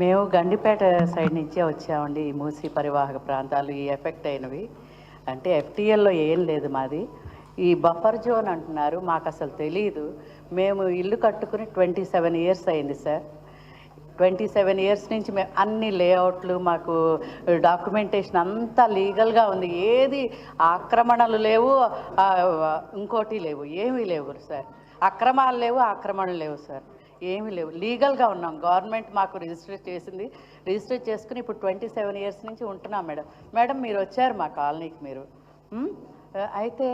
మేము గండిపేట సైడ్ నుంచే వచ్చామండి ఈ మూసీ పరివాహక ప్రాంతాలు ఈ ఎఫెక్ట్ అయినవి. అంటే ఎఫ్టీఎల్లో ఏం లేదు మాది. ఈ బఫర్ జోన్ అంటున్నారు మాకు అసలు తెలియదు మేము ఇల్లు కట్టుకుని ట్వంటీ సెవెన్ ఇయర్స్ అయింది సార్. ట్వంటీ సెవెన్ ఇయర్స్ నుంచి మేము అన్ని లేఅవుట్లు మాకు డాక్యుమెంటేషన్ అంతా లీగల్గా ఉంది. ఏది ఆక్రమణలు లేవు ఇంకోటి లేవు. ఏమీ లేవు సార్. అక్రమాలు లేవు ఆక్రమణలు లేవు సార్. ఏమీ లేవు. లీగల్గా ఉన్నాం. గవర్నమెంట్ మాకు రిజిస్టర్ చేసింది. రిజిస్టర్ చేసుకుని ఇప్పుడు ట్వంటీ సెవెన్ ఇయర్స్ నుంచి ఉంటున్నాం మేడం. మేడం మీరు వచ్చారు మా కాలనీకి మీరు. అయితే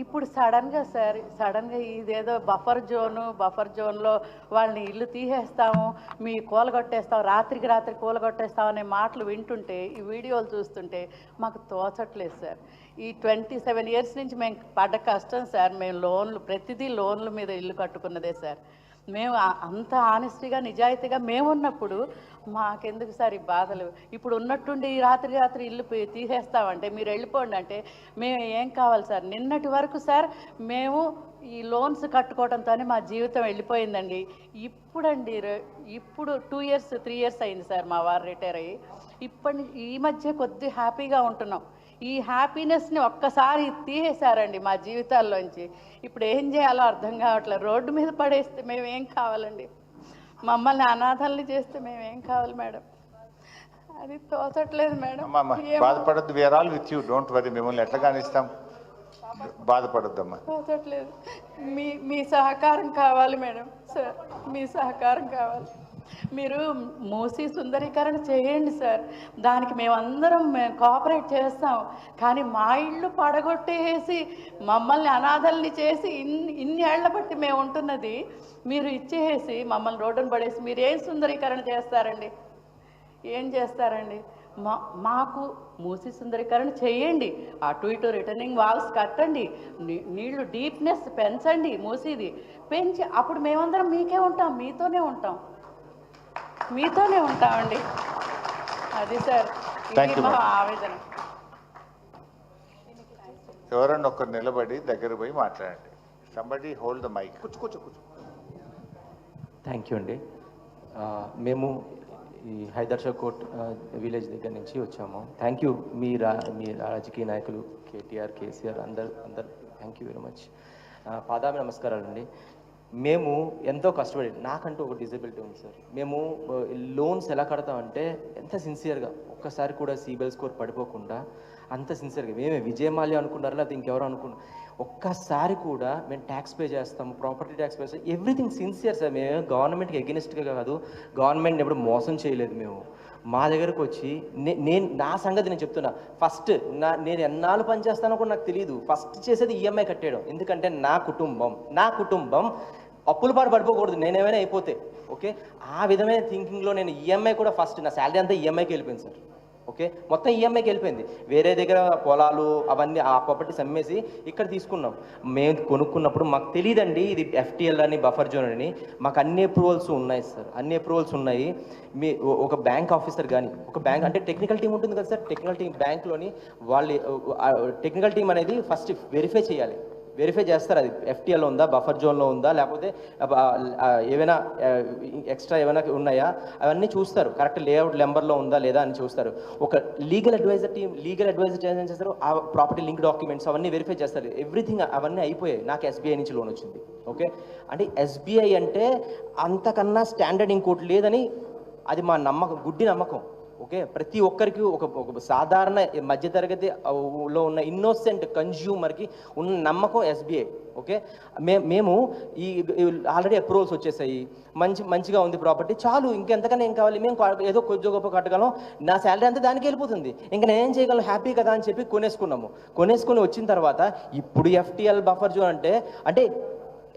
ఇప్పుడు సడన్గా సార్ సడన్గా ఇదేదో బఫర్ జోను బఫర్ జోన్లో వాళ్ళని ఇల్లు తీసేస్తాము మీ కూలగొట్టేస్తాం రాత్రికి రాత్రి కూలగొట్టేస్తాం అనే మాటలు వింటుంటే ఈ వీడియోలు చూస్తుంటే మాకు తోచట్లేదు సార్. ఈ ట్వంటీ సెవెన్ ఇయర్స్ నుంచి మేము పడ్డ కష్టం సార్. మేము లోన్లు ప్రతిదీ లోన్ల మీద ఇల్లు కట్టుకున్నదే సార్. మేము అంత ఆనెస్టీగా నిజాయితీగా మేము ఉన్నప్పుడు మాకెందుకు సార్ ఈ బాధలు? ఇప్పుడు ఉన్నట్టుండి ఈ రాత్రి రాత్రి ఇల్లు తీసేస్తామంటే మీరు వెళ్ళిపోండి అంటే మేము ఏం కావాలి సార్? నిన్నటి వరకు సార్ మేము ఈ లోన్స్ కట్టుకోవడంతోనే మా జీవితం వెళ్ళిపోయిందండి. ఇప్పుడండి ర- ఇప్పుడు టూ ఇయర్స్ త్రీ ఇయర్స్ అయింది సార్ మా వారు రిటైర్ అయ్యి. ఇప్పటి ఈ మధ్య కొద్ది హ్యాపీగా ఉంటున్నాం. ఈ హ్యాపీనెస్ని ఒక్కసారి తీసేశారండి మా జీవితాల్లోంచి. ఇప్పుడు ఏం చేయాలో అర్థం కావట్లేదు రోడ్డు మీద పడేస్తే మేము ఏం కావాలండి? మమ్మల్ని అనాథల్ని చేస్తే మేము ఏం కావాలి మేడం? అది తోచట్లేదు మేడం. బాధపడద్దు. We're all with you don't worry మిమ్మల్ని ఎట్లా కానిస్తాం? బాధపడద్దమ్మా. తోచట్లేదు. మీ మీ సహకారం కావాలి మేడం. సార్ మీ సహకారం కావాలి. మీరు మూసి సుందరీకరణ చేయండి సార్. దానికి మేమందరం మేము కోఆపరేట్ చేస్తాం. కానీ మా ఇళ్ళు పడగొట్టేసి మమ్మల్ని అనాథల్ని చేసి ఇన్ని ఇన్ని ఏళ్ళ బట్టి మేము ఉంటున్నది మీరు ఇచ్చేసి మమ్మల్ని రోడ్డును పడేసి మీరు ఏం సుందరీకరణ చేస్తారండి? ఏం చేస్తారండి? మా మాకు మూసి సుందరీకరణ చేయండి. అటు ఇటు రిటర్నింగ్ వాల్స్ కట్టండి. నీళ్ళు డీప్నెస్ పెంచండి మూసిది. పెంచి అప్పుడు మేమందరం మీకే ఉంటాం మీతోనే ఉంటాం. మీతోనే ఉంటామండి. అది సార్ మా madam. ఆవేదన. ఎవరన్నా ఒకరు నిలబడి దగ్గర పోయి మాట్లాడండి. Somebody hold the mic thank you అండి. మేము ఈ హైదర్షా కోట్ విలేజ్ దగ్గర నుంచి వచ్చాము. థ్యాంక్ యూ మీ రా మీ రాజకీయ నాయకులు కేటీఆర్ కేసీఆర్ అందరు అందరు. థ్యాంక్ యూ వెరీ మచ్ పాదామి నమస్కారాలు అండి మేము ఎంతో కష్టపడి నాకంటూ ఒక డిజబిలిటీ ఉంది సార్. మేము లోన్స్ ఎలా కడతామంటే ఎంత సిన్సియర్గా ఒక్కసారి కూడా సిబిల్ స్కోర్ పడిపోకుండా అంత సిన్సియర్గా మేమే విజయమాల్య అనుకున్నారా? లేకపోతే ఇంకెవరు అనుకున్నారు ఒక్కసారి కూడా మేము ట్యాక్స్ పే చేస్తాము ప్రాపర్టీ ట్యాక్స్ పే చేస్తాం ఎవ్రీథింగ్ సిన్సియర్ సార్. మేము గవర్నమెంట్కి ఎగెనిస్ట్గా కాదు గవర్నమెంట్ ఎప్పుడు మోసం చేయలేదు మేము. మా దగ్గరకు వచ్చి నేను నా సంగతి నేను చెప్తున్నా. ఫస్ట్ నా నేను ఎన్నాళ్ళు పని చేస్తానో కూడా నాకు తెలియదు ఫస్ట్ చేసేది ఈఎంఐ కట్టేయడం. ఎందుకంటే నా కుటుంబం నా కుటుంబం అప్పుల పాటు పడిపోకూడదు నేనేమైనా అయిపోతే ఓకే? ఆ విధమైన థింకింగ్లో నేను ఈఎంఐ కూడా ఫస్ట్ నా శాలరీ అంతా ఈఎంఐకి వెళ్ళిపోయింది సార్ ఓకే? మొత్తం ఈఎంఐకి వెళ్ళిపోయింది. వేరే దగ్గర పొలాలు అవన్నీ ఆ ప్రాపర్టీస్ అమ్మేసి ఇక్కడ తీసుకున్నాం. మేము కొనుక్కున్నప్పుడు మాకు తెలియదండి ఇది ఎఫ్టిఎల్ అని బఫర్ జోన్ అని. మాకు అన్ని అప్రూవల్స్ ఉన్నాయి సార్ అన్ని అప్రూవల్స్ ఉన్నాయి. మీ ఒక బ్యాంక్ ఆఫీసర్ కానీ ఒక బ్యాంక్ అంటే టెక్నికల్ టీం ఉంటుంది కదా సార్ టెక్నికల్ టీం బ్యాంక్లోని వాళ్ళు టెక్నికల్ టీం అనేది ఫస్ట్ వెరిఫై చేయాలి. వెరిఫై చేస్తారు. అది ఎఫ్టీఎల్లో ఉందా బఫర్ జోన్లో ఉందా లేకపోతే ఏమైనా ఎక్స్ట్రా ఏమైనా ఉన్నాయా? అవన్నీ చూస్తారు. కరెక్ట్ లేఅవుట్ నెంబర్లో ఉందా లేదా అని చూస్తారు. ఒక legal advisor team legal advisor ఏం చేస్తారు? ఆ ప్రాపర్టీ లింక్ డాక్యుమెంట్స్ అవన్నీ వెరిఫై చేస్తారు. ఎవ్రీథింగ్ అవన్నీ అయిపోయాయి. నాకు ఎస్బీఐ నుంచి లోన్ వచ్చింది. ఓకే అంటే ఎస్బీఐ అంటే అంతకన్నా స్టాండర్డ్ ఇంకోటి లేదని అది మా నమ్మకం గుడ్డి నమ్మకం. ఓకే? ప్రతి ఒక్కరికి ఒక ఒక సాధారణ మధ్యతరగతి లో ఉన్న ఇన్నోసెంట్ కన్జ్యూమర్కి ఉన్న నమ్మకం ఎస్బీఐ ఓకే? మే మేము ఈ ఆల్రెడీ అప్రూవల్స్ వచ్చేసాయి. మంచి మంచిగా ఉంది ప్రాపర్టీ చాలు ఇంకెంతకన్నా ఏం కావాలి? మేము ఏదో కొద్ది గొప్ప కట్టగలం. నా శాలరీ అంతా దానికి వెళ్ళిపోతుంది. ఇంకా నేనేం చేయగలను? హ్యాపీ కదా అని చెప్పి కొనేసుకున్నాము. కొనేసుకుని వచ్చిన తర్వాత ఇప్పుడు ఎఫ్టీఎల్ బఫర్ జోన్ అంటే అంటే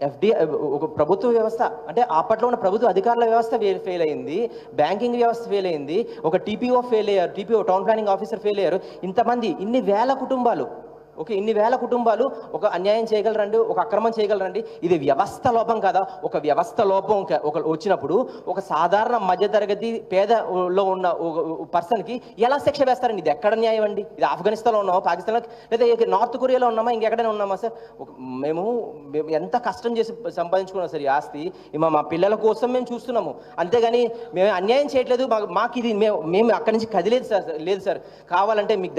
ఎఫ్డి ఒక ప్రభుత్వ వ్యవస్థ. అంటే అప్పట్లో ఉన్న ప్రభుత్వ అధికారుల వ్యవస్థ ఫెయిల్ అయింది. బ్యాంకింగ్ వ్యవస్థ ఫెయిల్ అయింది. ఒక టీపీఓ ఫెయిల్ అయ్యారు. TPO town planning officer fail అయ్యారు. ఇంతమంది ఇన్ని వేల కుటుంబాలు ఓకే ఇన్ని వేల కుటుంబాలు ఒక అన్యాయం చేయగలరండి ఒక అక్రమం చేయగలరండి. ఇది వ్యవస్థ లోపం కదా. ఒక వ్యవస్థ లోపం ఒక- ఒక వచ్చినప్పుడు ఒక సాధారణ మధ్యతరగతి పేదలో ఉన్న పర్సన్కి ఎలా శిక్ష వేస్తారండి? ఇది ఎక్కడ న్యాయం అండి? ఇది ఆఫ్ఘనిస్తాన్లో ఉన్నామా? పాకిస్తాన్లో? లేదా నార్త్ కొరియాలో ఉన్నామా? ఇంకెక్కడైనా ఉన్నామా సార్? మేము ఎంత కష్టం చేసి సంపాదించుకున్నాం సార్ ఈ ఆస్తి? మా మా పిల్లల కోసం మేము చూస్తున్నాము. అంతేగాని మేము అన్యాయం చేయట్లేదు. మాకు మాకు ఇది మేము మేము అక్కడి నుంచి కదిలేదు సార్ లేదు సార్. కావాలంటే మీకు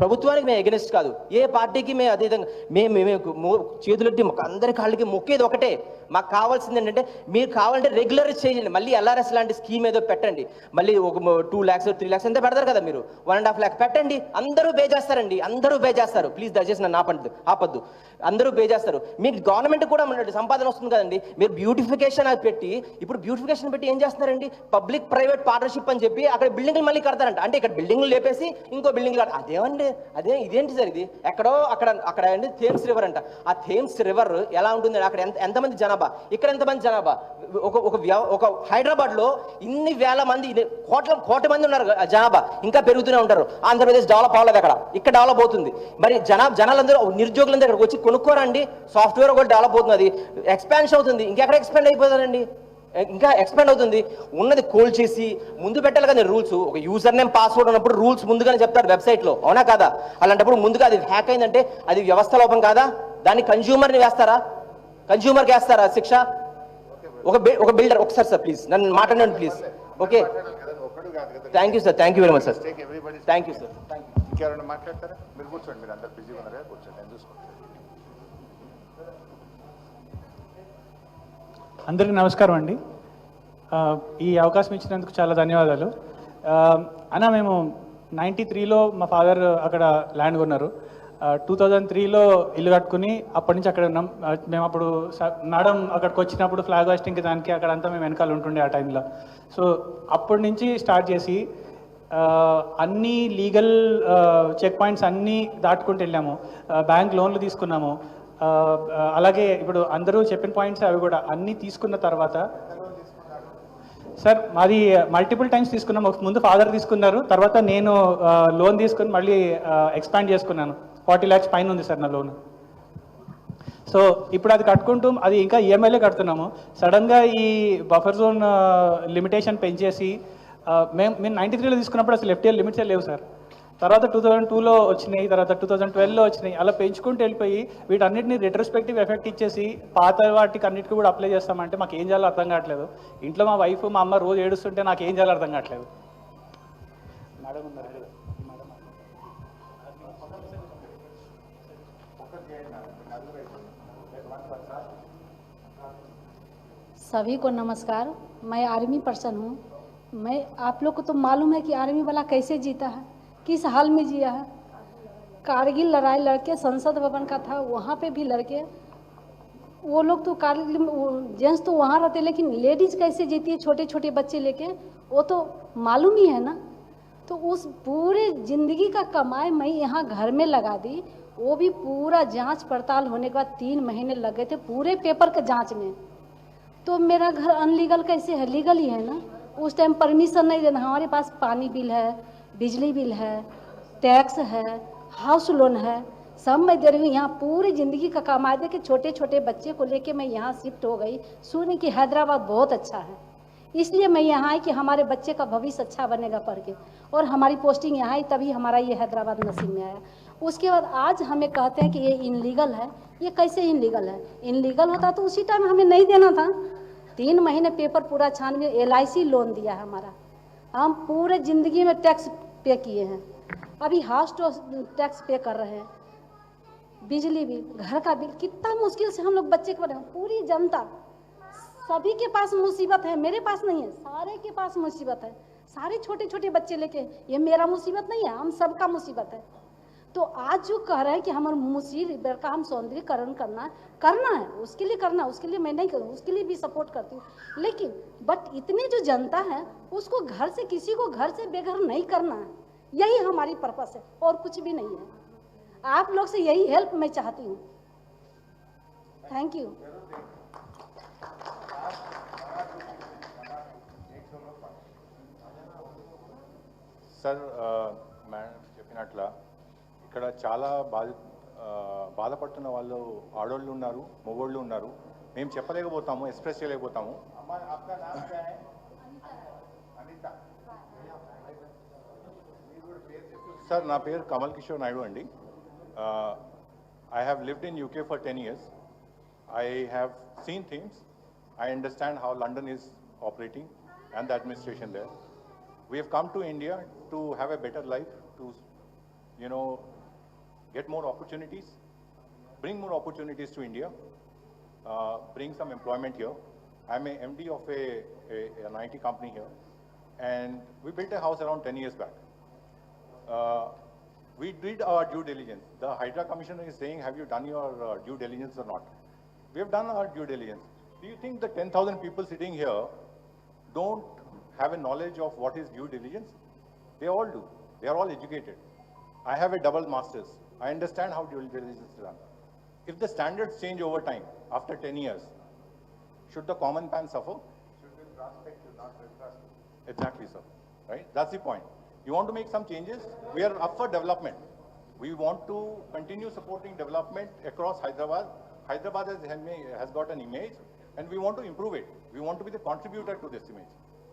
ప్రభుత్వానికి మేము ఎగనెస్ట్ కాదు. ఏ పార్టీకి మేము అదే విధంగా మేము మేము చేతులెట్టి అందరి కాళ్ళకి మొక్కేది ఒకటే. మాకు కావాల్సింది ఏంటంటే మీరు కావాలంటే రెగ్యులర్ చేయండి. మళ్ళీ ఎల్ఆర్ఎస్ లాంటి స్కీమ్ ఏదో పెట్టండి. మళ్ళీ ఒక టూ ల్యాక్స్ త్రీ ల్యాక్స్ ఎంత పెడతారు కదా మీరు. వన్ అండ్ హాఫ్ ల్యాక్ పెట్టండి. అందరూ పే చేస్తారండి. అందరూ పే చేస్తారు. ప్లీజ్ దయచేసి నన్ను ఆపద్దు ఆపద్దు. అందరూ పే చేస్తారు. మీకు గవర్నమెంట్ కూడా ఉన్నట్టు సంపాదన వస్తుంది కదండి. మీరు బ్యూటిఫికేషన్ అది పెట్టి ఇప్పుడు బ్యూటిఫికేషన్ పెట్టి ఏం చేస్తున్నారండి? పబ్లిక్ ప్రైవేట్ పార్ట్నర్షిప్ అని చెప్పి అక్కడ బిల్డింగ్లు మళ్ళీ కడతారంట. అంటే ఇక్కడ బిల్డింగ్లు లేపేసి ఇంకో బిల్డింగ్ అదేమండి? అదే ఇదేంటి సార్ ఇది? ఎక్కడో అక్కడ అక్కడ అండి థేమ్స్ రివర్ అంట. ఆ థేమ్స్ రివర్ ఎలా ఉంటుంది? అక్కడ ఎంత ఎంతమంది జనాభా? ఇక్కడ ఎంతమంది జనాభా? ఒక ఒక ఒక హైదరాబాద్లో ఇన్ని వేల మంది కోట్ల కోట మంది ఉన్నారు జనాభా. ఇంకా పెరుగుతూనే ఉంటారు. ఆంధ్రప్రదేశ్ డెవలప్ అవ్వలేదు అక్కడ. ఇక్కడ డెవలప్ అవుతుంది. మరి జనా జనాలందరూ నిరుద్యోగులందరూ ఇక్కడికి వచ్చి కొనుక్కోరండి. సాఫ్ట్వేర్ కూడా డెవలప్ అవుతుంది. అది ఎక్స్పాన్షన్ అవుతుంది. ఇంకెక్కడ ఎక్స్పాండ్ అయిపోతారండి? ఇంకా ఎక్స్పాండ్ అవుతుంది. ఉన్నది కోల్డ్ చేసి ముందు పెట్టాలి కదా రూల్స్ ఒక యూజర్ నేమ్ పాస్వర్డ్ ఉన్నప్పుడు రూల్స్ ముందుగానే చెప్తారు వెబ్సైట్లో. అవునా కాదా? అలాంటప్పుడు ముందుగా అది హ్యాక్ అయిందంటే అది వ్యవస్థ లోపం కాదా? దాన్ని కన్జ్యూమర్ని వేస్తారా? కన్జ్యూమర్కి వేస్తారా శిక్ష? ఒక ఒక బిల్డర్ ఒకసారి సార్ ప్లీజ్ నన్ను మాట్లాడండి please okay thank you sir thank you very much sir. Thank you sir ఇంకెవరైనా మాట్లాడతారా? మీరు కూర్చోండి మీరు అందరు బిజీగా ఉన్నారు? కూర్చోండి నేను చూసుకుంటాను. అందరికీ నమస్కారం అండి. ఈ అవకాశం ఇచ్చినందుకు చాలా ధన్యవాదాలు. అన్న మేము నైంటీ త్రీలో మా ఫాదర్ అక్కడ ల్యాండ్ కొన్నారు. టూ థౌజండ్ త్రీలో ఇల్లు కట్టుకుని అప్పటి నుంచి అక్కడ ఉన్నాం. మేము అప్పుడు స- మేడం అక్కడికి వచ్చినప్పుడు ఫ్లాగ్ హాస్టింగ్కి దానికి అక్కడ అంతా మేము వెనకాల ఉంటుండే ఆ టైంలో. సో అప్పటి నుంచి స్టార్ట్ చేసి అన్ని లీగల్ చెక్ పాయింట్స్ అన్నీ దాటుకుంటూ వెళ్ళాము. బ్యాంక్ లోన్లు తీసుకున్నాము. అలాగే ఇప్పుడు అందరూ చెప్పిన పాయింట్స్ అవి కూడా అన్నీ తీసుకున్న తర్వాత సార్ మాది మల్టిపుల్ టైమ్స్ తీసుకున్నాం. ముందు ఫాదర్ తీసుకున్నారు తర్వాత నేను లోన్ తీసుకుని మళ్ళీ ఎక్స్పాండ్ చేసుకున్నాను. ఫార్టీ ల్యాక్స్ పైన ఉంది సార్ నా లోన్ సో ఇప్పుడు అది కట్టుకుంటూ అది ఇంకా ఈఎంఐలే కడుతున్నాము. సడన్గా ఈ బఫర్ జోన్ లిమిటేషన్ పెంచేసి మేము మేము నైంటీ త్రీలో తీసుకున్నప్పుడు అసలు ఎఫ్టీఎల్ లిమిట్సే లేవు సార్. తర్వాత టూ థౌజండ్ టూలో వచ్చినాయి తర్వాత టూ థౌజండ్ ట్వెల్వ్లో వచ్చినాయి అలా పెంచుకుంటూ వెళ్ళిపోయి వీటన్నిటిని రెట్రోస్పెక్టివ్ ఎఫెక్ట్ ఇచ్చేసి పాత వాటికి అన్నిటికీ కూడా అప్లై చేస్తామంటే మాకు ఏం చేయాలో అర్థం కావట్లేదు ఇంట్లో మా వైఫ్ మా అమ్మ రోజు ఏడుస్తుంటే నాకు ఏం చేయాలో అర్థం కావట్లేదు మేడం ఉన్నారు కదా, ఈ మేడం. सभी को नमस्कार मैं आर्मी पर्सन हूँ मैं आप लोग को तो मालूम है कि आर्मी वाला कैसे जीता है किस हाल में जिया है? कारगिल लड़ाई लड़के संसद भवन का था, वहाँ पे भी लड़के। वो लोग तो कारगिल जेंट्स तो वहाँ रहते, लेकिन लेडीज़ कैसे जीती है छोटे छोटे बच्चे लेके? वो तो मालूम ही है ना? तो उस पूरे ज़िंदगी का कमाई मैं यहाँ घर में लगा दी। वो भी पूरा जाँच पड़ताल होने के बाद तीन महीने लग गए थे पूरे पेपर के जाँच में। तो मेरा घर अनलीगल कैसे है? लीगल ही है ना? उस टाइम परमिशन नहीं देना। हमारे पास पानी बिल है बिजली बिल है, टैक्स है, हाउस लोन है, सब मैं दे रही हूँ। यहाँ पूरी ज़िंदगी का कमा दे के छोटे छोटे बच्चे को लेके मैं यहाँ शिफ्ट हो गई। सुनी कि हैदराबाद बहुत अच्छा है। इसलिए मैं यहाँ आई कि हमारे बच्चे का भविष्य अच्छा बनेगा पढ़ के और हमारी पोस्टिंग यहाँ आई, तभी हमारा ये हैदराबाद नसीब में आया। उसके बाद आज हमें कहते हैं कि ये इनलीगल है। ये कैसे इनलीगल है? इनलीगल होता तो उसी टाइम हमें नहीं देना था। तीन महीने पेपर पूरा छानबीन एल लोन दिया है हमारा। हम पूरे ज़िंदगी में टैक्स पे किए हैं। अभी हाउस टैक्स पे कर रहे हैं। बिजली बिल, घर का बिल, कितना मुश्किल से हम लोग बच्चे को पूरी जनता, सभी के पास मुसीबत है, मेरे पास नहीं है, सारे के पास मुसीबत है। सारे छोटे छोटे बच्चे लेके, ये मेरा मुसीबत नहीं है, हम सबका मुसीबत है। तो आज जो कह रहे हैं कि हमारे मुसी का हम सौंदर्यकरण करना करना है, उसके लिए करना, उसके लिए मैं नहीं करूँ, उसके लिए भी सपोर्ट करती हूँ। लेकिन बट इतनी जो जनता है, उसको घर से, किसी को घर से बेघर नहीं करना है। यही हमारी पर्पस है, और कुछ भी नहीं है। आप लोग से यही हेल्प मैं चाहती हूँ। थैंक यू सर मैं अटला ఇక్కడ చాలా బాధ బాధపడుతున్న వాళ్ళు ఆడోళ్ళు ఉన్నారు మొగోళ్ళు ఉన్నారు. మేము చెప్పలేకపోతాము ఎక్స్ప్రెస్ చేయలేకపోతాము. సార్ నా పేరు కమల్ కిషోర్ నాయుడు అండి. I have lived in UK for ten years I have seen things I understand how London is operating and the administration there we have come to India to have a better life to, you know get more opportunities, bring more opportunities to India, uh, bring some employment here. I'm a MD of a, a, an IT company here, and we built a house around 10 years back. Uh, we did our due diligence. The Hydra Commissioner is saying, have you done your uh, due diligence or not? We have done our due diligence. Do you think the 10,000 people sitting here don't have a knowledge of what is due diligence? They all do. They are all educated. I have a double master's. I understand how due diligence is done. If the standards change over time, after 10 years, should the common man suffer? should be prospective, not retrospective. Exactly, sir. Right? That's the point. You want to make some changes? We are up for development. We want to continue supporting development across Hyderabad. Hyderabad has, has got an image and we want to improve it. We want to be the contributor to this image,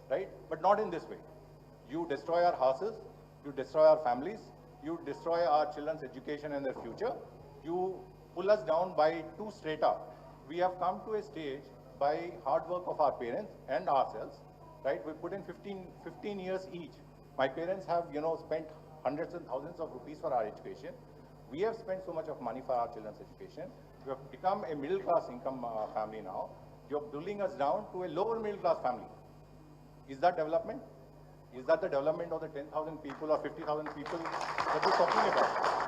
right? But not in this way. You destroy our houses, you destroy our families, you destroy our children's education and their future. You pull us down by two strata. We have come to a stage by hard work of our parents and ourselves, right? We put in 15, 15 years each. My parents have, you know, spent hundreds and thousands of rupees for our education. We have spent so much of money for our children's education. We have become a middle class income uh, family now. You're pulling us down to a lower middle class family. Is that development? Is that the development of the 10,000 people or 50,000 people that we're talking about?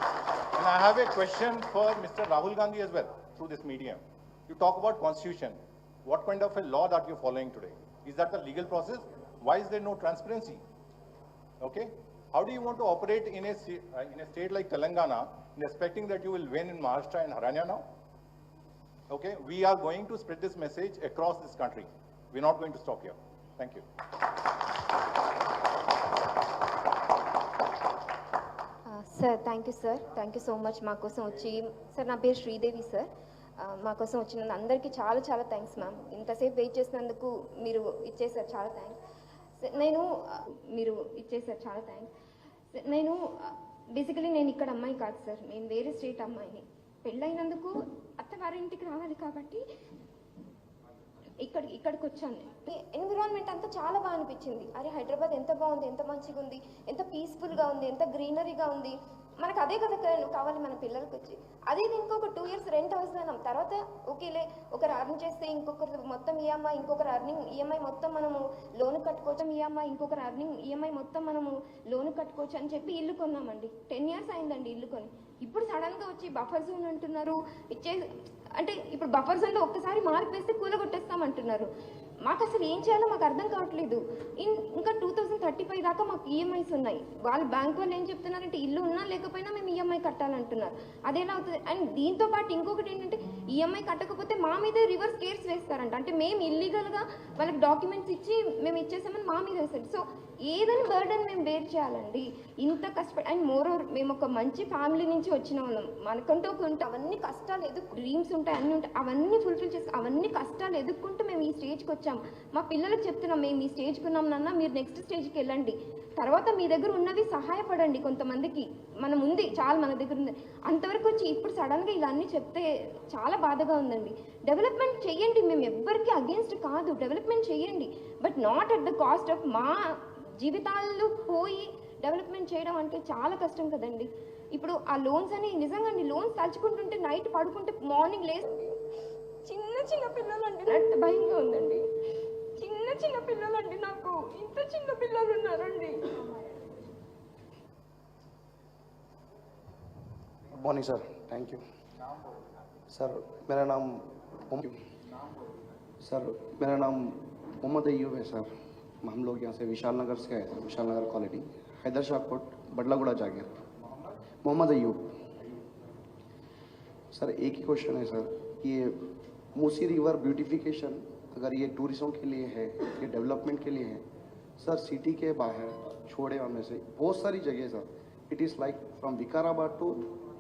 And I have a question for Mr. Rahul Gandhi as well through this medium. You talk about constitution. What kind of a law that you're following today? Is that the legal process? Why is there no transparency? Okay? How do you want to operate in a, uh, in a state like Telangana, expecting that you will win in Maharashtra and Haryana now? Okay? We are going to spread this message across this country. We're not going to stop here. Thank you. Sir thank you sir thank you so much మా కోసం వచ్చి sir నా పేరు Sridevi sir మా కోసం వచ్చిన అందరికీ చాలా చాలా థ్యాంక్స్ మ్యామ్ ఇంతసేపు వెయిట్ చేసినందుకు మీరు ఇచ్చేసారు చాలా థ్యాంక్స్ సార్ నేను మీరు ఇచ్చేసారు చాలా థ్యాంక్స్ సార్, నేను బేసికలీ నేను ఇక్కడ అమ్మాయి కాదు సార్ నేను వేరే స్టేట్ అమ్మాయిని. పెళ్ళైనందుకు అత్తగారింటికి రావాలి కాబట్టి ఇక్కడ ఇక్కడికి వచ్చాను ఎన్విరాన్మెంట్ అంతా చాలా బాగా అనిపించింది. అరే హైదరాబాద్ ఎంత బాగుంది ఎంత మంచిగా ఉంది ఎంత పీస్ఫుల్గా ఉంది ఎంత గ్రీనరీగా ఉంది. మనకు అదే కదా కావాలి మన పిల్లలకి వచ్చి అదే ఇంకొక టూ ఇయర్స్ రెంట్ హౌస్ అయినాం తర్వాత ఓకేలే ఒకరు అర్న్ చేస్తే ఇంకొకరు మొత్తం ఈఎంఐ ఇంకొకరు అర్నింగ్ ఈఎంఐ మొత్తం మనము లోన్ కట్టుకోవచ్చు ఈఎంఐ ఇంకొకరు అర్నింగ్ ఈఎంఐ మొత్తం మనము లోన్ కట్టుకోవచ్చు అని చెప్పి ఇల్లు కొన్నామండి. టెన్ ఇయర్స్ అయిందండి ఇల్లు కొని. ఇప్పుడు సడన్గా వచ్చి బఫర్ జోన్ అంటున్నారు. ఇచ్చే అంటే ఇప్పుడు బఫర్ జోన్లో ఒక్కసారి మార్క్ వేస్తే కూలగొట్టేస్తామంటున్నారు. మాకు అసలు ఏం చేయాలో మాకు అర్థం కావట్లేదు. ఇన్ ఇంకా టూ థౌజండ్ థర్టీ ఫైవ్ దాకా మాకు ఈఎంఐస్ ఉన్నాయి. వాళ్ళు బ్యాంక్ వాళ్ళు ఏం చెప్తున్నారంటే ఇల్లు ఉన్నా లేకపోయినా మేము ఈఎంఐ కట్టాలంటున్నారు. అదేలా అవుతుంది. అండ్ దీంతో పాటు ఇంకొకటి ఏంటంటే ఈఎంఐ కట్టకపోతే మా మీద రివర్స్ కేర్స్ వేస్తారంట. అంటే మేము ఇల్లీగల్గా వాళ్ళకి డాక్యుమెంట్స్ ఇచ్చి మేము ఇచ్చేసామని మా మీద వేస్తారు. సో ఏదైనా బర్డన్ మేము బేర్ చేయాలండి. ఇంత కష్టపడి అండ్ మోర్ ఓవర్ మేము ఒక మంచి ఫ్యామిలీ నుంచి వచ్చిన వాళ్ళం. మనకంటూ ఒక ఉంటే అవన్నీ కష్టాలు ఎదుర్కొ డ్రీమ్స్ ఉంటాయి అన్నీ ఉంటాయి. అవన్నీ ఫుల్ఫిల్ చేసి అవన్నీ కష్టాలు ఎదుర్కొంటూ మేము ఈ స్టేజ్కి వచ్చాం. మా పిల్లలకు చెప్తున్నాం మేము ఈ స్టేజ్కి ఉన్నాం నాన్న మీరు నెక్స్ట్ స్టేజ్కి వెళ్ళండి. తర్వాత మీ దగ్గర ఉన్నవి సహాయపడండి కొంతమందికి. మనం ఉంది చాలా మన దగ్గర ఉంది. అంతవరకు వచ్చి ఇప్పుడు సడన్గా ఇలా అన్నీ చెప్తే చాలా బాధగా ఉందండి. డెవలప్మెంట్ చేయండి మేము ఎవ్వరికి అగేన్స్ట్ కాదు. డెవలప్మెంట్ చేయండి. But not at the cost of మా జీవితాలు పోయి డెవలప్మెంట్ చేయడం అంటే చాలా కష్టం కదండి. ఇప్పుడు ఆ లోన్స్ అని నిజంగా అండి లోన్స్ తలుచుకుంటుంటే నైట్ పడుకుంటే మార్నింగ్ లేసి చిన్న చిన్న పిల్లలు అంటే భయంగా ఉందండి. చిన్న పిల్లలు ఉన్నారండి good morning sir thank you sir मेरा नाम मोहम्मद- सर मेरा नाम मोहम्मद अयूब है सर हम लोग यहाँ से विशाल नगर से आए थे Vishal Nagar colony Haider Shah coat Badlaguda Jagir Mohammad Ayub sir एक ही क्वेश्चन है सर ये मूसी रिवर ब्यूटिफिकेशन अगर ये टूरिज्म के लिए है ये डेवलपमेंट के लिए है सर सिटी के बाहर छोड़े में से बहुत सारी जगह sir it is like from Vikarabad to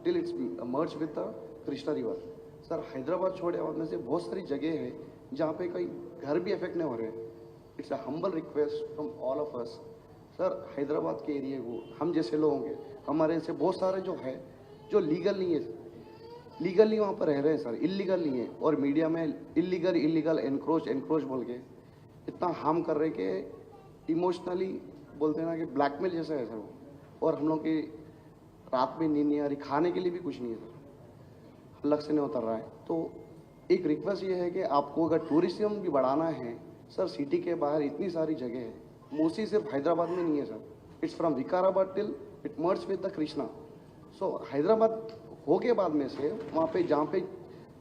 till it's merged with the Krishna river sir Hyderabad छोड़े में से बहुत सारी जगह है जहाँ पे कई घर भी अफेक्ट नहीं हो रहे। It's a humble request from all of us sir Hyderabad के एरिए को हम जैसे लोग होंगे, हमारे से बहुत सारे जो है, जो लीगल नहीं है। लीगल नहीं वहाँ पर रह रहे हैं सर इलीगल नहीं है। और मीडिया में इलीगल इलीगल एनक्रोच एनक्रोच बोल के इतना हार्म कर रहे कि इमोशनली बोलते हैं ना कि ब्लैकमेल जैसा है सर वो। और हम लोग की रात में नींद नहीं आ रही, खाने के लिए भी कुछ नहीं है सर। अलग से नहीं उतर रहा है। तो एक रिक्वेस्ट ये है कि आपको अगर टूरिज़्म भी बढ़ाना है, सर सिटी के बाहर इतनी सारी जगह है। मोस्टली सिर्फ़ हैदराबाद में नहीं है sir. It's from Vikarabad till it merge with the Krishna so Hyderabad हो के बाद में से वहाँ पे जहाँ पे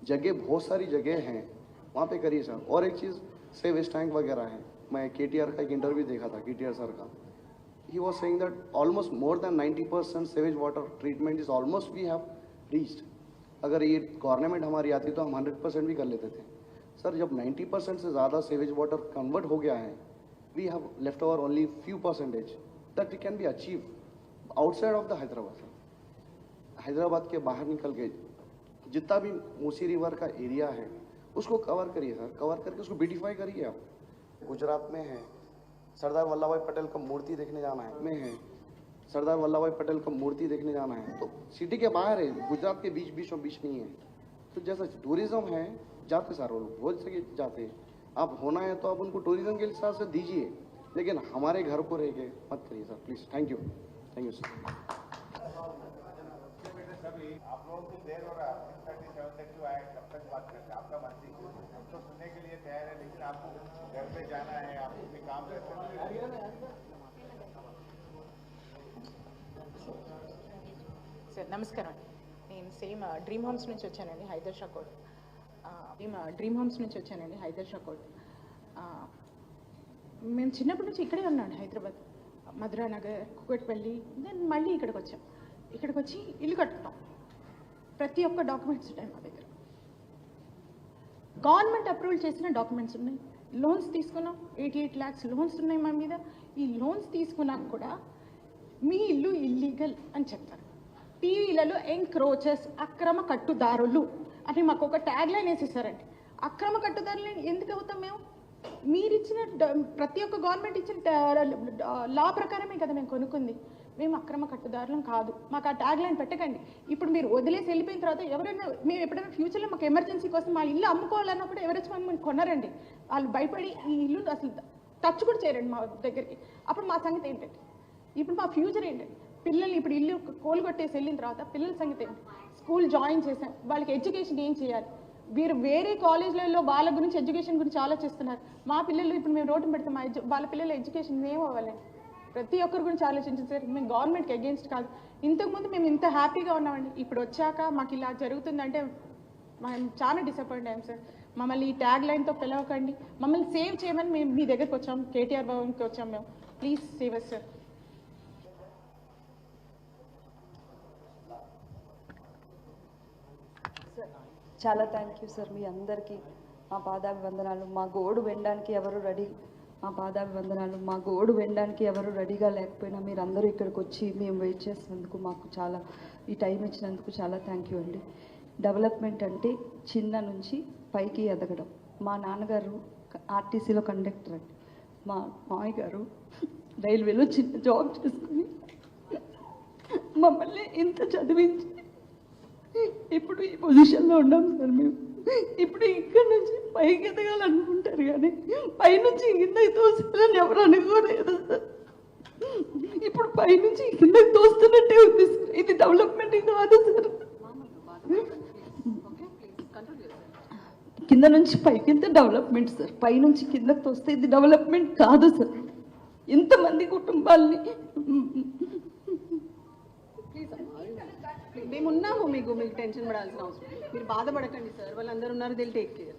जगह, बहुत सारी जगह हैं, वहाँ पे करिए सर। और एक चीज़ से वेस्ट टैंक वगैरह है। मैं के का एक इंटरव्यू देखा था के सर का। He was saying that almost more than 90% sewage water treatment is almost we have reached. अगर ये गवर्नमेंट हमारी आती तो हम 100 परसेंट भी कर लेते थे। सर जब 90 परसेंट से ज़्यादा सेवेज वाटर कन्वर्ट हो गया है we have left over only few percentage that we can be achieve outside of the Hyderabad sir Hyderabad के बाहर निकल के जितना भी मूसी रिवर का एरिया है, उसको कवर करिए सर कवर करके उसको ब्यूटिफाई करिए आप। गुजरात में है। सरदार वल्लभ भाई पटेल का मूर्ति देखने जाना है। में है। सरदार वल्लभ भाई पटेल का मूर्ति देखने जाना है। तो सिटी के बाहर है, गुजरात के बीच बीचों बीच नहीं है। तो जैसा टूरिज़्म है, जाते सारे लोग बहुत से जाते आप होना है तो आप उनको टूरिज़्म के हिसाब से दीजिए। लेकिन हमारे घर को रह के मत करिए sir please thank you thank you sir आप लोगों देर हो रहा है। నమస్కారం. అండి నేను సేమ్ డ్రీమ్ హోమ్స్ నుంచి వచ్చానండి హైదర్ షాకోట్ మేము డ్రీమ్ హోమ్స్ నుంచి వచ్చానండి హైదర్ షాకోట్ మేము చిన్నప్పటి నుంచి ఇక్కడే ఉన్నాను హైదరాబాద్. మధురా నగర్ కుకట్పల్లి దెన్ మళ్ళీ ఇక్కడికి వచ్చాం. ఇక్కడికి వచ్చి ఇల్లు కట్టుకున్నాం. ప్రతి ఒక్క డాక్యుమెంట్స్ ఉంటాయి మా దగ్గర. గవర్నమెంట్ అప్రూవల్ చేసిన డాక్యుమెంట్స్ ఉన్నాయి. లోన్స్ తీసుకున్నాం. ఎయిటీ ఎయిట్ ల్యాక్స్ లోన్స్ ఉన్నాయి మా మీద. ఈ లోన్స్ తీసుకున్నాక కూడా మీ ఇల్లు ఇల్లీగల్ అని చెప్తారు. టీవీలలో ఎంక్రోచెస్ అక్రమ కట్టుదారులు అని మాకు ఒక ట్యాగ్ లైన్ వేసేసారండి. అక్రమ కట్టుదారులు ఎందుకు అవుతాం మేము? మీరు ఇచ్చిన ప్రతి ఒక్క గవర్నమెంట్ ఇచ్చిన లా ప్రకారమే కదా మేము కొనుక్కుంది. మేము అక్రమ కట్టుదారులం కాదు. మాకు ఆ ట్యాగ్ లైన్ పెట్టకండి. ఇప్పుడు మీరు వదిలేసి వెళ్ళిపోయిన తర్వాత ఎవరైనా మేము ఎప్పుడైనా ఫ్యూచర్లో మాకు ఎమర్జెన్సీ కోసం మా ఇల్లు అమ్ముకోవాలన్నప్పుడు ఎవరు మనం మమ్మల్ని వాళ్ళు భయపడి ఈ ఇల్లు అసలు టచ్ కూడా చేయరండి మా దగ్గరికి. అప్పుడు మా సంగతి ఏంటంటే ఇప్పుడు మా ఫ్యూచర్ ఏంటండి పిల్లల్ని ఇప్పుడు ఇల్లు కోలుగొట్టేసి వెళ్ళిన తర్వాత పిల్లల సంగతి స్కూల్ జాయిన్ చేశాం వాళ్ళకి ఎడ్యుకేషన్ ఏం చేయాలి? వీరు వేరే కాలేజ్లలో వాళ్ళ గురించి ఎడ్యుకేషన్ గురించి ఆలోచిస్తున్నారు. మా పిల్లలు ఇప్పుడు మేము రోడ్డు పెడతాం మా వాళ్ళ పిల్లల ఎడ్యుకేషన్ ఏం అవ్వాలి. ప్రతి ఒక్కరి గురించి ఆలోచించారు సార్. మేము గవర్నమెంట్కి అగేన్స్ట్ కాదు. ఇంతకుముందు మేము ఇంత హ్యాపీగా ఉన్నామండి. ఇప్పుడు వచ్చాక మాకు ఇలా జరుగుతుందంటే మేము చాలా డిసప్పాయింట్ అయ్యాం సార్. మమ్మల్ని ఈ ట్యాగ్ లైన్తో పిలవకండి. మమ్మల్ని సేవ్ చేయమని మేము మీ దగ్గరికి వచ్చాం. కేటీఆర్ భవన్కి వచ్చాం మేము. ప్లీజ్ సేవ్ అస్ సార్ చాలా థ్యాంక్ యూ సార్ మీ అందరికీ మా పాదాభివందనాలు. మా గోడు వినడానికి ఎవరు రెడీ? మా పాదాభివందనాలు. మా గోడు వినడానికి ఎవరు రెడీగా లేకపోయినా మీరు అందరూ ఇక్కడికి వచ్చి మేము వెయిట్ చేసినందుకు మాకు చాలా ఈ టైం ఇచ్చినందుకు చాలా థ్యాంక్ యూ అండి. డెవలప్మెంట్ అంటే చిన్న నుంచి పైకి ఎదగడం. మా నాన్నగారు ఆర్టీసీలో కండక్టర్ అండి. మా మామయ్య గారు రైల్వేలో చిన్న జాబ్ చేసుకుని మమ్మల్ని ఇంత చదివించి ఇప్పుడు ఈ పొజిషన్లో ఉన్నాం సార్ మేము. ఇప్పుడు ఇక్కడ నుంచి పైకి ఎదగాలనుకుంటారు కానీ పైనుంచి కిందకి తోస్తారని ఎవరు అనుకోలేదు సార్. ఇప్పుడు పైనుంచి కిందకి తోస్తున్నట్టే ఉంది సార్. ఇది డెవలప్మెంట్ కాదు సార్. కింద నుంచి పైకి డెవలప్మెంట్ సార్. పైనుంచి కిందకి తోస్తే ఇది డెవలప్మెంట్ కాదు సార్. ఇంతమంది కుటుంబాల్ని మీకు మీకు టెన్షన్ పడాల్సిన అవసరం మీరు బాధపడకండి సార్ వాళ్ళందరూ ఉన్నారు దిల్ టేక్ కేర్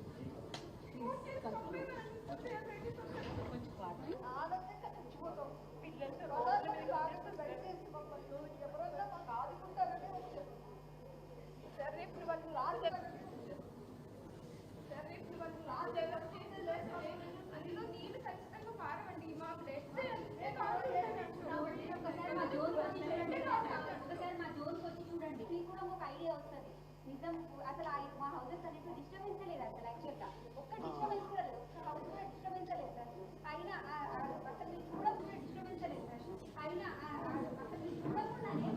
ఒకసారి మా జోన్కి వచ్చి చూడండి మీకు కూడా ఒక ఐడియా వస్తుంది. నిజం అసలు ఆ మా హౌసెస్ అనేది డిస్టర్బెన్స్ లేదు అసలు యాక్చువల్గా ఒక్క డిస్టర్బెన్స్ కూడా లేదు. ఒక్క హౌస్ కూడా డిస్టర్బెన్స్ లేదు సార్ అయినా అసలు మీరు చూడకుండా డిస్టర్బెన్స్ లేదు సార్ అయినా అసలు మీరు చూడకుండానే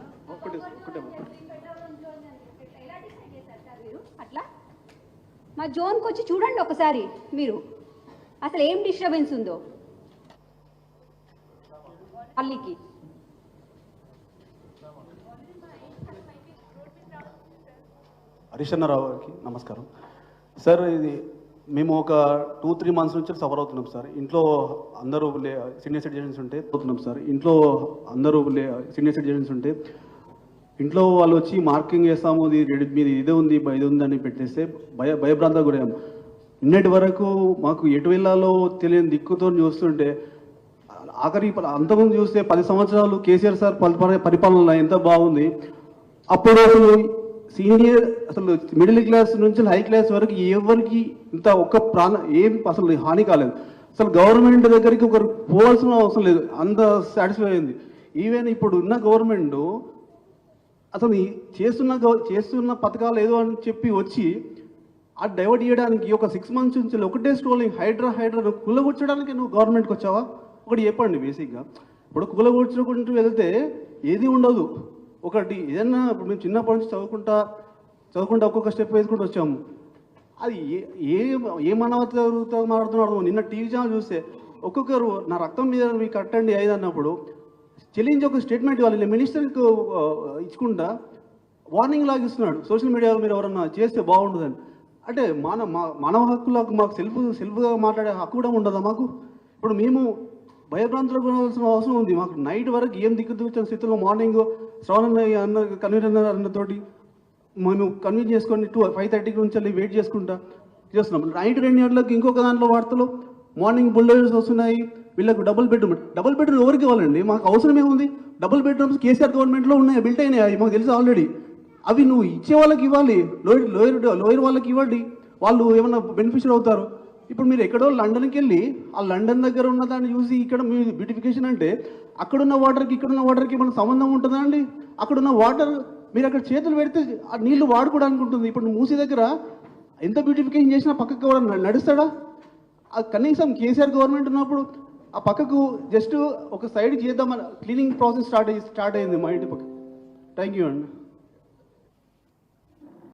ఎలా డిసైడ్ చేశారు సార్ మీరు? అట్లా? మా జోన్కి వచ్చి చూడండి ఒకసారి మీరు. అసలు ఏం డిస్టర్బెన్స్ ఉందో. అల్లికి హరిశన్నరావు గారికి నమస్కారం. సార్ ఇది మేము ఒక టూ త్రీ మంత్స్ నుంచి సఫర్ అవుతున్నాం సార్. ఇంట్లో అందరూ సీనియర్ సిటిజన్స్ ఉంటే అవుతున్నాం సార్. ఇంట్లో అందరూ సీనియర్ సిటిజన్స్ ఉంటే ఇంట్లో వాళ్ళు వచ్చి మార్కింగ్ చేస్తాము ఇది రెడీ మీది ఇదే ఉంది ఇది ఉందని పెట్టేస్తే భయ భయభ్రాంత గురయ్యాం. నిన్నటి వరకు మాకు ఎటు వెళ్ళాలో తెలియని దిక్కుతో చూస్తుంటే ఆఖరి అంతకుముందు చూస్తే పది సంవత్సరాలు కేసీఆర్ సార్ పరిపాలన ఎంత బాగుంది అప్పుడు సీనియర్ అసలు మిడిల్ క్లాస్ నుంచి హై క్లాస్ వరకు ఎవరికి ఇంత ఒక్క ప్రాణ ఏం అసలు హాని కాలేదు. అసలు గవర్నమెంట్ దగ్గరికి ఒకరు పోవాల్సిన అవసరం లేదు. అంత సాటిస్ఫై అయింది. ఈవెన్ ఇప్పుడు ఉన్న గవర్నమెంట్ అసలు ఈ చేస్తున్న చేస్తున్న పథకాలు ఏదో అని చెప్పి వచ్చి ఆ డైవర్ట్ చేయడానికి ఒక సిక్స్ మంత్స్ నుంచి ఒకటే స్ట్రోలింగ్ హైడ్రా హైడ్రా కూలగొచ్చడానికి నువ్వు గవర్నమెంట్కి వచ్చావా? ఒకటి చెప్పండి బేసిక్గా ఇప్పుడు కూలగొచ్చుకుంటూ వెళ్తే ఏది ఉండదు. ఒకటి ఏదన్నా ఇప్పుడు మేము చిన్నప్పటి నుంచి చదువుకుంటా చదువుకుంటా ఒక్కొక్క స్టెప్ వేసుకుంటూ వచ్చాము. అది ఏ ఏ ఏ మానవతతో మాట్లాడుతున్నాడు నిన్న టీవీ ఛానల్ చూస్తే ఒక్కొక్కరు నా రక్తం మీద మీకు కట్టండి ఐదు అన్నప్పుడు చెల్లించి ఒక స్టేట్మెంట్ ఇవ్వాలి. మినిస్టర్కి ఇచ్చుకుంటా వార్నింగ్ లాగా ఇస్తున్నాడు. సోషల్ మీడియాలో మీరు ఎవరన్నా చేస్తే బాగుంటుందని అంటే మన మా- మానవ హక్కులకు మాకు సెల్ఫ్ సెల్ఫ్గా మాట్లాడే హక్కు కూడా ఉండదా మాకు? ఇప్పుడు మేము భయభ్రాంతులకు గురవలసిన అవసరం ఉంది. మాకు నైట్ వరకు ఏం దిక్కు దిగుతున్న స్థితిలో మార్నింగ్ శ్రవణ అన్న కన్వీనర్ అన్నతోటి మేము కన్వీన్ చేసుకొని టూ ఫైవ్ థర్టీకి నుంచి వెళ్ళి వెయిట్ చేసుకుంటా. చేస్తున్నాం నైట్ రెండు గంటలకు ఇంకొక దాంట్లో వార్తలు. మార్నింగ్ బుల్డోజర్స్ వస్తున్నాయి. వీళ్ళకు డబుల్ బెడ్రూమ్ డబుల్ బెడ్రూమ్ ఎవరికి ఇవ్వాలండి? మాకు అవసరం ఏముంది డబుల్ బెడ్రూమ్స్ కేసీఆర్ గవర్నమెంట్లో ఉన్నాయి. బిల్ట్ అయినాయి. మాకు తెలుసు ఆల్రెడీ అవి నువ్వు ఇచ్చే వాళ్ళకి ఇవ్వాలి. లోయర్ లోయర్ లోయర్ వాళ్ళకి ఇవ్వండి. వాళ్ళు ఏమన్నా బెనిఫిషియర్ అవుతారు. ఇప్పుడు మీరు ఎక్కడో లండన్కి వెళ్ళి ఆ లండన్ దగ్గర ఉన్న దాన్ని చూసి ఇక్కడ మీ బ్యూటిఫికేషన్ అంటే అక్కడున్న వాటర్కి ఇక్కడున్న వాటర్కి మన సంబంధం ఉంటుందా అండి? అక్కడున్న వాటర్ మీరు అక్కడ చేతులు పెడితే ఆ నీళ్ళు వాడుకోవడానికి ఉంటుంది. ఇప్పుడు మూసీ దగ్గర ఎంత బ్యూటిఫికేషన్ చేసినా పక్కకు నడుస్తాడా? ఆ కనీసం కేసీఆర్ గవర్నమెంట్ ఉన్నప్పుడు ఆ పక్కకు జస్ట్ ఒక సైడ్ చేద్దామని క్లీనింగ్ ప్రాసెస్ స్టార్ట్ స్టార్ట్ అయింది మా ఇంటి పక్క. థ్యాంక్ యూ అండి.